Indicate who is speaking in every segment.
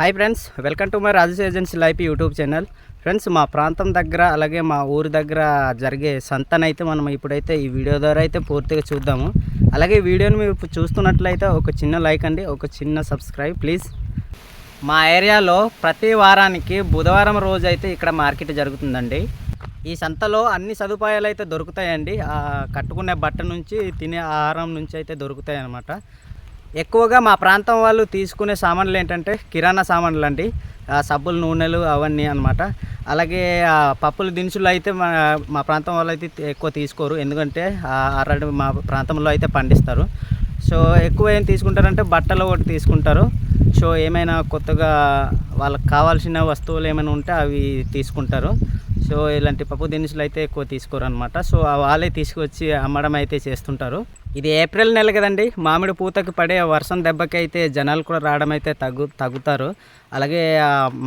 Speaker 1: Hi friends welcome to my Rajesh agency life YouTube channel. Friends మా ప్రాంతం దగ్గర అలాగే మా ఊరి దగ్గర జరిగే సంతనైతే మనం ఇప్పుడైతే ఈ వీడియో ద్వారా అయితే పూర్తిగా చూద్దాము. అలాగే వీడియోని మీరు ఇప్పుడు చూస్తున్నట్లయితే ఒక చిన్న లైక్ అండి ఒక చిన్న సబ్స్క్రైబ్ ప్లీజ్. మా ఏరియాలో ప్రతి వారానికి బుధవారం రోజు అయితే ఇక్కడ మార్కెట్ జరుగుతుందండి. ఈ సంతలో అన్ని సదుపాయాలు అయితే దొరుకుతాయండి. కట్టుకునే బట్ట నుంచి తినే ఆహారం నుంచి అయితే దొరుకుతాయి అన్నమాట ఎక్కువగా మా ప్రాంతం వాళ్ళు తీసుకునే సామాన్లు ఏంటంటే కిరాణా సామాన్లు అండి. సబ్బులు నూనెలు అవన్నీ అన్నమాట. అలాగే పప్పులు దినుసులు అయితే మా మా ప్రాంతం వాళ్ళు అయితే ఎక్కువ తీసుకోరు. ఎందుకంటే ఆల్రెడీ మా ప్రాంతంలో అయితే పండిస్తారు. సో ఎక్కువ ఏం తీసుకుంటారంటే బట్టలు ఒకటి తీసుకుంటారు. సో ఏమైనా కొత్తగా వాళ్ళకి కావాల్సిన వస్తువులు ఏమైనా ఉంటే అవి తీసుకుంటారు. సో ఇలాంటి పప్పు దినుసులు అయితే ఎక్కువ తీసుకోరు అనమాట సో వాళ్ళే తీసుకొచ్చి అమ్మడం అయితే చేస్తుంటారు. ఇది ఏప్రిల్ నెల కదండి. మామిడి పూతకి పడే వర్షం దెబ్బకి అయితే జనాలు కూడా రావడం అయితే తగ్గు తగ్గుతారు. అలాగే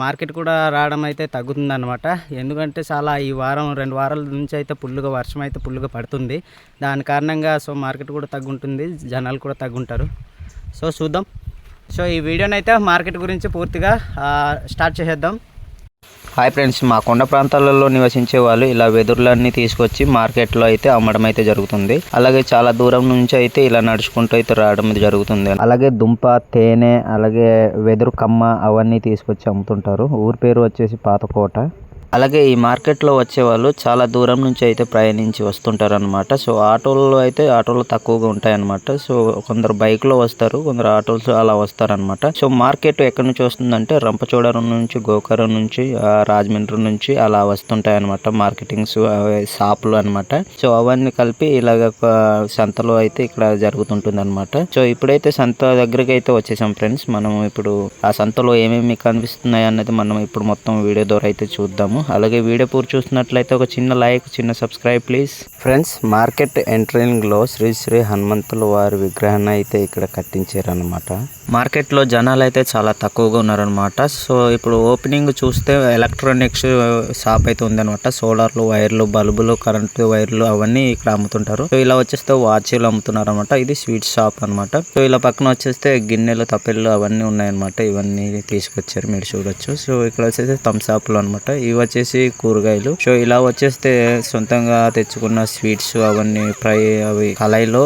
Speaker 1: మార్కెట్ కూడా రావడం అయితే తగ్గుతుంది అనమాట ఎందుకంటే చాలా ఈ వారం రెండు వారాల నుంచి అయితే పుల్లుగా వర్షం అయితే పుల్లుగా పడుతుంది. దాని కారణంగా సో మార్కెట్ కూడా తగ్గుంటుంది. జనాలు కూడా తగ్గుంటారు. సో చూద్దాం. సో ఈ వీడియోని అయితే మార్కెట్ గురించి పూర్తిగా స్టార్ట్ చేసేద్దాం.
Speaker 2: హాయ్ ఫ్రెండ్స్ మా కొండ ప్రాంతాలలో నివసించే వాళ్ళు ఇలా వెదురులన్నీ తీసుకొచ్చి మార్కెట్లో అయితే అమ్మడం అయితే జరుగుతుంది. అలాగే చాలా దూరం నుంచి అయితే ఇలా నడుచుకుంటూ అయితే రావడం జరుగుతుంది. అలాగే దుంప తేనె అలాగే వెదురు కమ్మ అవన్నీ తీసుకొచ్చి అమ్ముతుంటారు. ఊరి పేరు వచ్చేసి పాతకోట. అలాగే ఈ మార్కెట్లో వచ్చే వాళ్ళు చాలా దూరం నుంచి అయితే ప్రయాణించి వస్తుంటారు అనమాట సో ఆటోల్లో అయితే ఆటోలు తక్కువగా ఉంటాయన్నమాట. సో కొందరు బైక్లో వస్తారు కొందరు ఆటోస్ అలా వస్తారనమాట సో మార్కెట్ ఎక్కడి నుంచి వస్తుందంటే రంపచోడవరం నుంచి గోకరం నుంచి రాజమండ్రి నుంచి అలా వస్తుంటాయి అనమాట మార్కెటింగ్స్ షాపులు అనమాట సో అవన్నీ కలిపి ఇలాగ సంతలో అయితే ఇక్కడ జరుగుతుంటుంది అనమాట సో ఇప్పుడైతే సంత దగ్గరికి అయితే వచ్చేసాం ఫ్రెండ్స్. మనం ఇప్పుడు ఆ సంతలో ఏమేమి కనిపిస్తున్నాయి అన్నది మనం ఇప్పుడు మొత్తం వీడియో ద్వారా అయితే చూద్దాము. అలాగే వీడియో పూర్తి చూస్తున్నట్లయితే ఒక చిన్న లైక్ చిన్న సబ్స్క్రైబ్ ప్లీజ్. ఫ్రెండ్స్ మార్కెట్ ఎంట్రింగ్లో శ్రీ శ్రీ హనుమంతుల వారి విగ్రహాన్ని అయితే ఇక్కడ కట్టించారనమాట మార్కెట్లో జనాలు అయితే చాలా తక్కువగా ఉన్నారనమాట సో ఇప్పుడు ఓపెనింగ్ చూస్తే ఎలక్ట్రానిక్స్ షాప్ అయితే ఉందన్నమాట. సోలార్లు వైర్లు బల్బులు కరెంటు వైర్లు అవన్నీ ఇక్కడ అమ్ముతుంటారు. సో ఇలా వచ్చేస్తే వాచీలు అమ్ముతున్నారు అనమాట ఇది స్వీట్ షాప్ అన్నమాట. సో ఇలా పక్కన వచ్చేస్తే గిన్నెలు తప్పెళ్ళు అవన్నీ ఉన్నాయన్నమాట. ఇవన్నీ తీసుకొచ్చారు మీరు చూడొచ్చు. సో ఇక్కడ వచ్చేసి థమ్స్అప్లు అనమాట ఇవి వచ్చేసి కూరగాయలు. సో ఇలా వచ్చేస్తే సొంతంగా తెచ్చుకున్న స్వీట్స్ అవన్నీ ఫ్రై అవి కళాయిలో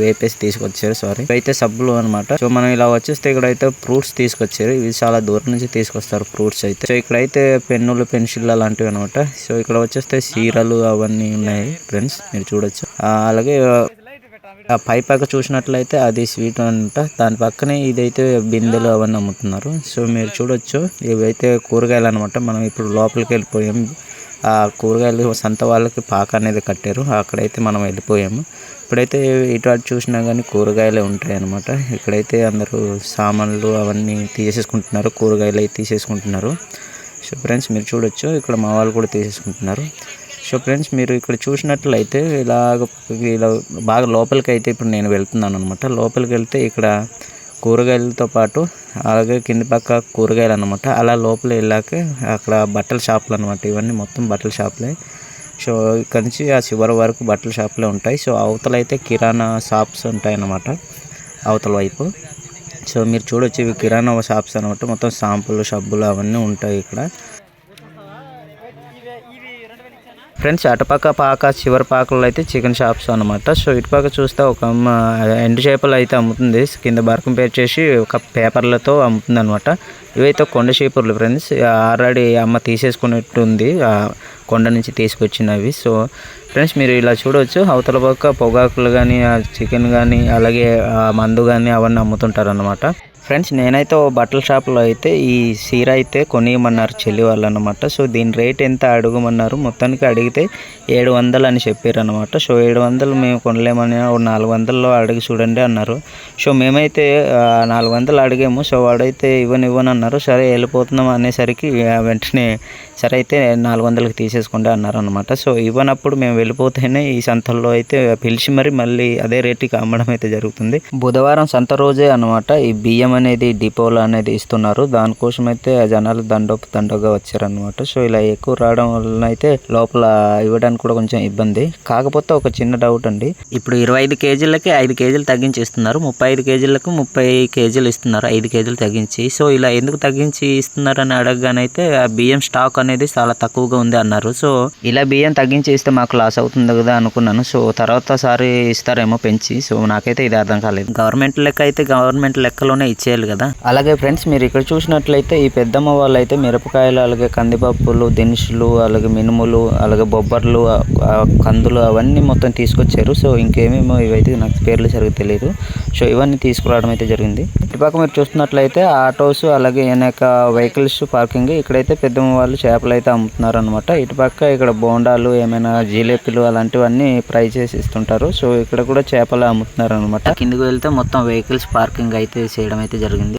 Speaker 2: వేపేసి తీసుకొచ్చారు సారీ. అయితే సబ్బులు అనమాట సో మనం ఇలా వచ్చేస్తే ఇక్కడ అయితే ఫ్రూట్స్ తీసుకొచ్చారు. ఇవి చాలా దూరం నుంచి తీసుకొస్తారు ఫ్రూట్స్ అయితే. సో ఇక్కడైతే పెన్నులు పెన్సిల్ అలాంటివి అనమాట సో ఇక్కడ వచ్చేస్తే చీరలు అవన్నీ ఉన్నాయి ఫ్రెండ్స్. మీరు చూడొచ్చు. అలాగే ఆ పై పక్క చూసినట్లయితే అది స్వీట్ అంట. దాని పక్కనే ఇదైతే బిందెలు అవన్నీ అమ్ముతున్నారు. సో మీరు చూడొచ్చు. ఇవైతే కూరగాయలు అనమాట మనం ఇప్పుడు లోపలికి వెళ్ళిపోయాం. ఆ కూరగాయలు సంత వాళ్ళకి పాక అనేది కట్టారు. అక్కడైతే మనం వెళ్ళిపోయాము. ఇప్పుడైతే ఇటు చూసినా కానీ కూరగాయలే ఉంటాయి అనమాట ఇక్కడైతే అందరూ సామాన్లు అవన్నీ తీసేసుకుంటున్నారు. కూరగాయలు అయితే తీసేసుకుంటున్నారు. సో ఫ్రెండ్స్ మీరు చూడొచ్చు. ఇక్కడ మా వాళ్ళు కూడా తీసేసుకుంటున్నారు. సో ఫ్రెండ్స్ మీరు ఇక్కడ చూసినట్లయితే ఇలాగ ఇలా బాగా లోపలికి అయితే ఇప్పుడు నేను వెళ్తున్నాను అనమాట లోపలికి వెళ్తే ఇక్కడ కూరగాయలతో పాటు అలాగే కింది పక్క కూరగాయలు అనమాట అలా లోపల వెళ్ళాక అక్కడ బట్టల షాపులు అనమాట ఇవన్నీ మొత్తం బట్టల షాపులే. సో ఇక్కడ నుంచి ఆ చివరి వరకు బట్టల షాపులే ఉంటాయి. సో అవతల అయితే కిరాణా షాప్స్ ఉంటాయి అన్నమాట. అవతల వైపు. సో మీరు చూడొచ్చు ఇవి కిరాణా షాప్స్ అనమాట మొత్తం షాంపులు సబ్బులు అవన్నీ ఉంటాయి ఇక్కడ. ఫ్రెండ్స్ అటుపక్క పాక చివరి పాకలో అయితే చికెన్ షాప్స్ అనమాట సో ఇటుపక్క చూస్తే ఒక అమ్మ ఎండు చేపలు అయితే అమ్ముతుంది. కింద బరకం పేరు చేసి ఒక పేపర్లతో అమ్ముతుంది అనమాట ఇవైతే కొండ చేపలు ఫ్రెండ్స్. ఆల్రెడీ అమ్మ తీసేసుకున్నట్టుంది. కొండ నుంచి తీసుకొచ్చినవి. సో ఫ్రెండ్స్ మీరు ఇలా చూడవచ్చు అవతల పక్క పొగాకులు కానీ చికెన్ కానీ అలాగే ఆ మందు కానీ అవన్నీ అమ్ముతుంటారు అనమాట ఫ్రెండ్స్ నేనైతే ఓ బట్టల షాప్లో అయితే ఈ సీర అయితే కొనియమన్నారు చెల్లి వాళ్ళు అనమాట సో దీని రేట్ ఎంత అడగమన్నారు? మొత్తానికి అడిగితే ఏడు వందలు అని చెప్పారు అనమాట సో ఏడు వందలు మేము కొనలేమని ఓ నాలుగు వందల్లో అడిగి చూడండి అన్నారు. సో మేమైతే నాలుగు వందలు అడిగాము. సో వాడైతే ఇవ్వని ఇవ్వను అన్నారు సరే వెళ్ళిపోతున్నాం అనేసరికి వెంటనే సరే అయితే నాలుగు వందలకి తీసేసుకోండి అన్నారు అనమాట సో ఇవ్వనప్పుడు మేము వెళ్ళిపోతేనే ఈ సంతల్లో అయితే పిలిచి మరి మళ్ళీ అదే రేటుకి అమ్మడం అయితే జరుగుతుంది. బుధవారం సంత రోజే అనమాట ఈ బియ్యం అనేది డిపోలో అనేది ఇస్తున్నారు. దానికోసం అయితే ఆ జనాలు దండోపు దండోగా వచ్చారనమాట సో ఇలా ఎక్కువ రావడం వలన అయితే లోపల ఇవ్వడానికి కూడా కొంచెం ఇబ్బంది. కాకపోతే ఒక చిన్న డౌట్ అండి.
Speaker 1: ఇప్పుడు ఇరవై ఐదు కేజీలకి ఐదు కేజీలు తగ్గించి ఇస్తున్నారు ముప్పై ఐదు కేజీలకు ముప్పై కేజీలు ఇస్తున్నారు ఐదు కేజీలు తగ్గించి. సో ఇలా ఎందుకు తగ్గించి ఇస్తున్నారు అని అడగగానైతే ఆ బియ్యం స్టాక్ అనేది చాలా తక్కువగా ఉంది అన్నారు. సో
Speaker 2: ఇలా బియ్యం తగ్గించి ఇస్తే మాకు లాస్ అవుతుంది కదా అనుకున్నాను. సో తర్వాత సారి ఇస్తారేమో పెంచి. సో నాకైతే ఇది అర్థం కాలేదు.
Speaker 1: గవర్నమెంట్ లెక్క అయితే గవర్నమెంట్ లెక్కలోనే ఇచ్చి ఇచ్చేయాలి కదా.
Speaker 2: అలాగే ఫ్రెండ్స్ మీరు ఇక్కడ చూసినట్లయితే ఈ పెద్దమ్మ వాళ్ళు అయితే మిరపకాయలు అలాగే కందిపప్పులు దినుసులు అలాగే మినుములు అలాగే బొబ్బర్లు కందులు అవన్నీ మొత్తం తీసుకొచ్చారు. సో ఇంకేమేమో ఇవైతే నాకు పేర్లు సరిగ్గా తెలియదు సో ఇవన్నీ తీసుకురావడం అయితే జరిగింది. ఇటుపక్క మీరు చూస్తున్నట్లయితే ఆటోస్ అలాగే అనేక వెహికల్స్ పార్కింగ్ ఇక్కడైతే పెద్దమ్మ వాళ్ళు చేపలు అయితే అమ్ముతున్నారు అనమాట ఇటుపక్క ఇక్కడ బోండాలు ఏమైనా జిలేబీలు అలాంటివన్నీ ఫ్రై చేసి ఇస్తుంటారు. సో ఇక్కడ కూడా చేపలు అమ్ముతున్నారు అనమాట
Speaker 1: కిందికి వెళ్తే మొత్తం వెహికల్స్ పార్కింగ్ అయితే చేయడం అయితే జరిగింది